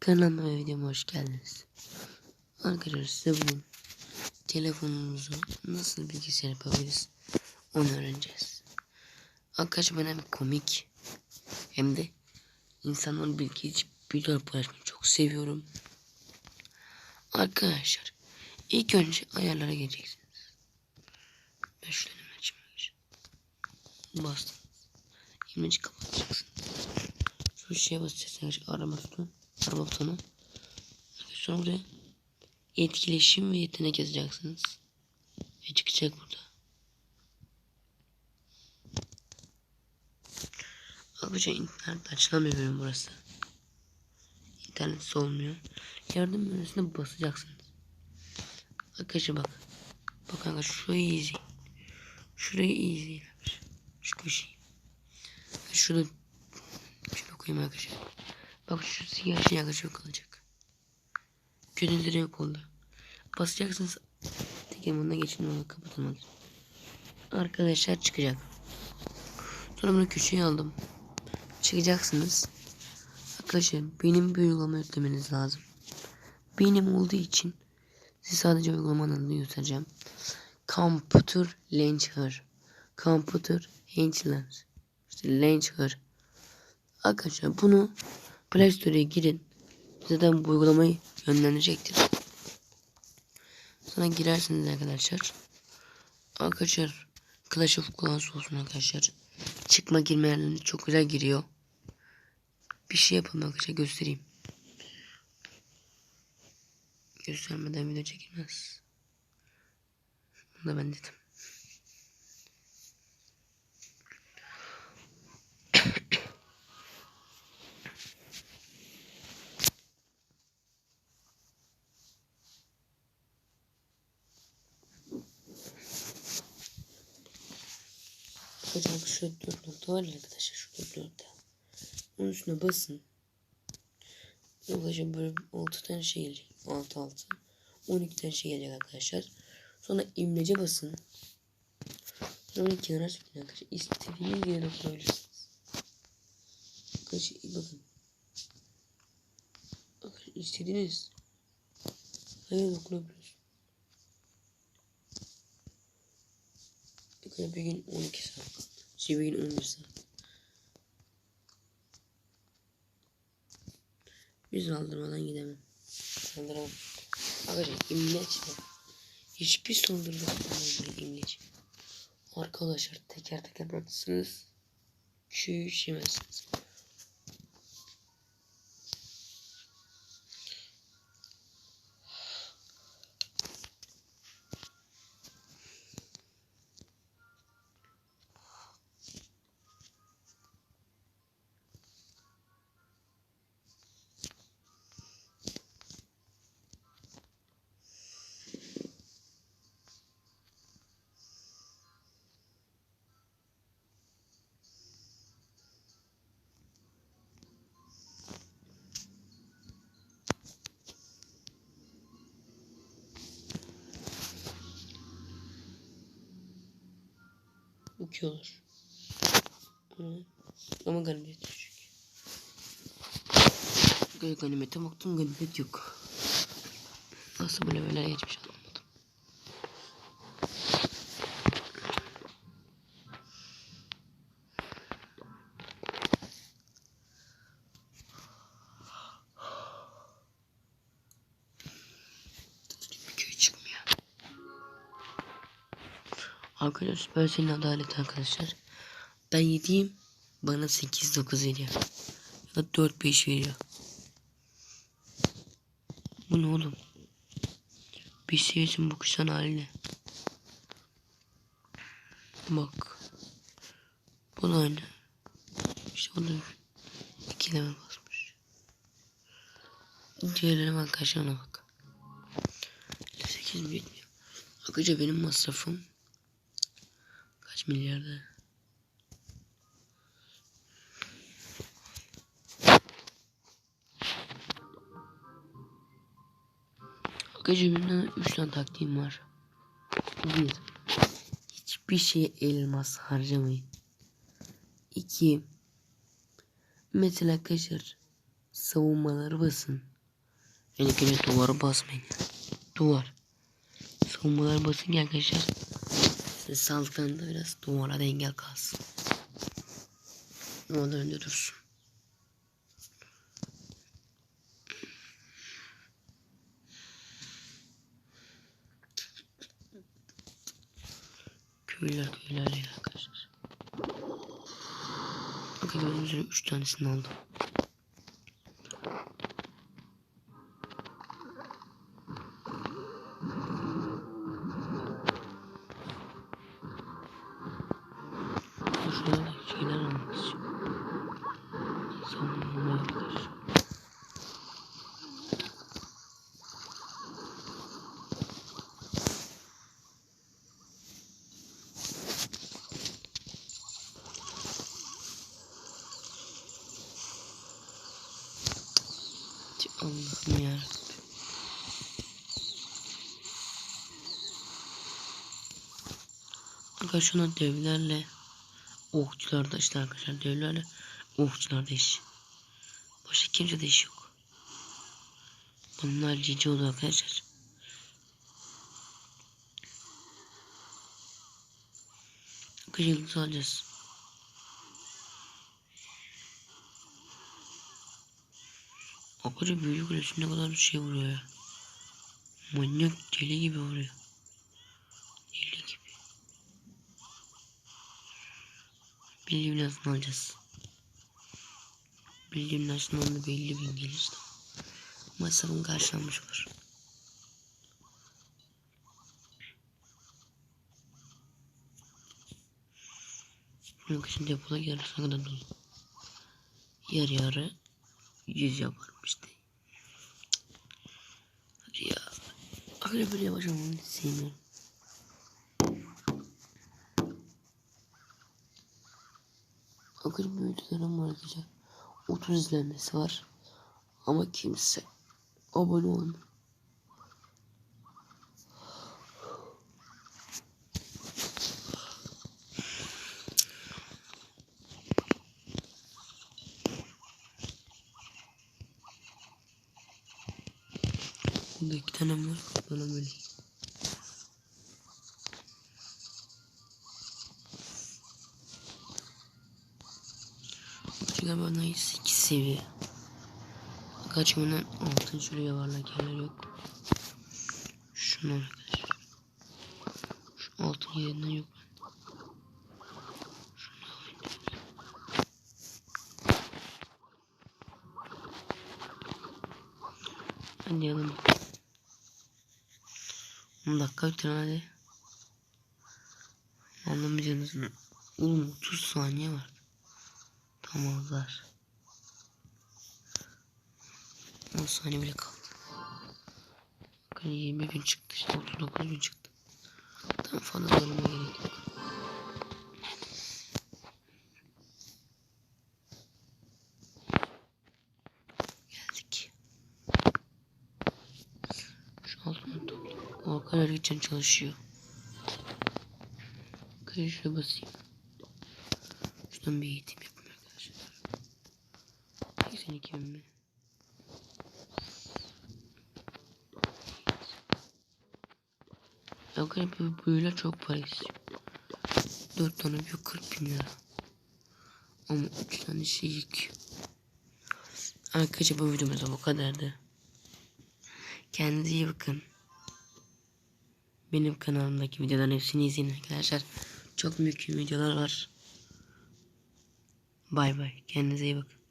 Kanalıma ve videoma hoş geldiniz. Arkadaşlar size bugün telefonumuzu nasıl bilgisayar yapabiliriz onu öğreneceğiz. Arkadaşlar ben hem komik hem de insanların bilgi videolar paylaşmayı çok seviyorum. Arkadaşlar ilk önce ayarlara geleceksiniz. Ben açayım arkadaşlar. Bastınız. İmleci kapatacaksınız. Şu şeye basacaksınız. Arama tutun. Butonu. Sonra buraya etkileşim ve yetenek yazacaksınız. Ve çıkacak burada. Arkadaşlar internet açılamıyor benim burası. İnternet olmuyor. Yardım menüsüne basacaksınız. Arkadaşlar bak. Bakın arkadaşlar şurayı izleyin. Şurayı izleyin. Şu köşeyi. Şurada şunu koyayım arkadaşlar. Bak şu siyah şey arkadaşlar kalacak. Gönülleri yok oldu. Basacaksınız. Tekemanına geçin onu kapatılmaz. Arkadaşlar çıkacak. Sonra bunu köşeye aldım. Çıkacaksınız. Arkadaşlar benim bir uygulama yüklemeniz lazım. Benim olduğu için size sadece uygulamanın adını göstereceğim. Computer Launcher. Computer Launcher. İşte Launcher. Arkadaşlar bunu Play Store'a girin. Zaten bu uygulamayı yönlendirecektir. Sonra girersiniz arkadaşlar. Arkadaşlar Clash of Clans olsun arkadaşlar. Çıkma girme yerlerinde çok güzel giriyor. Bir şey yapalım arkadaşlar göstereyim. Göstermeden video çekilmez. Bunu da ben dedim. Arkadaşlar şu dört nokta var ya arkadaşlar şu dört nokta. Onun üstüne basın. Arkadaşlar böyle 6 tane şey gelecek. 6 6. 12 tane şey gelecek arkadaşlar. Sonra imlece basın. Sonra kenara çekin arkadaşlar. İstediğiniz yere koyabilirsiniz. Arkadaşlar bakın. Arkadaşlar istediğiniz. Hayır dokunabiliyorsun. Arkadaşlar bir gün 12 saat. Şey bir gün 11 saat. Biz aldırmadan gidemem. Saldıramam. Arkadaşlar imleç mi? Hiçbir kullanmıyor imleç. Arkadaşlar teker teker bırakırsınız. Çüş yemezsiniz. Bu ki olur. Hı. Ama ganimet düşük. Ganimete baktım ganimet yok. Nasıl böyle böyle geçmiş Arkadaşlar Supercell'in adalet arkadaşlar. Ben yediğim bana 8-9 veriyor. Ya da 4-5 veriyor. Bu ne oğlum? Bir seviyesin bakışan haline. Bak. Bu da aynı. İşte o da ikileme basmış. Diğerlerine bak ona bak. 8 mi yetmiyor. Arkadaşlar benim masrafım kaç milyarda? Arkadaşlar benim 3 tane taktiğim var. Bir. Hiçbir şey elmas harcamayın. İki. Mesela arkadaşlar savunmaları basın. Yani duvara basmayın. Duvar. Savunmaları basın arkadaşlar. Size saldırılarında biraz duvara da engel kalsın. Ondan önce dursun. Köyler ya arkadaşlar. Bakın gördüğünüz üzere 3 tanesini aldım. Şurada da şeyler almak istiyorum. Savunma arkadaşlar. Allah'ım ya. Arkadaşlar şuna devlerle okçular da işte arkadaşlar devlerle okçular da iş. Başka kimse de iş yok. Bunlar cici oldu arkadaşlar. Kaç yıldız alacağız? Akıcı büyücü kulesi ne kadar şey vuruyor ya. Manyak deli gibi vuruyor. Deli gibi. Bildiğim lazım alacağız. Bildiğim lazım onda belli bin gelir. Masrafın karşılanmış olur. Yok şimdi depoda yarısına kadar dolu. Yarı yarı yüz yaparım işte. Hadi ya. Öyle böyle yavaş olmanı sevmiyorum. Akıl büyütülerim var arkadaşlar. 30 izlenmesi var. Ama kimse abone olmuyor. Burada iki tane var. Bana böyle. Çünkü bana 8 seviye. Kaçmanın altın şöyle yuvarlak yerler yok. Şunu arkadaşlar. Şu altın yerinden yok. Alalım. 10 dakika bitirin hadi. Anlamayacaksınız mı? Oğlum 30 saniye var. Tamamlar. 10 saniye bile kaldı. Bakın 20 gün çıktı işte 39 gün çıktı. Tam fazla zorlama gerek yok. Geldik. Şu altını topla. Geçen çalışıyor. Şuraya basayım. Şuradan bir eğitim yapayım arkadaşlar. 82 bin mi? Bu böyle çok para istiyor. 4 tane bir 40 bin lira. Ama 3 tane şey yıkıyor. Arkadaşlar bu videomuz bu kadardı. Kendinize iyi bakın. Benim kanalımdaki videoların hepsini izleyin arkadaşlar. Çok mükemmel videolar var. Bay bay. Kendinize iyi bakın.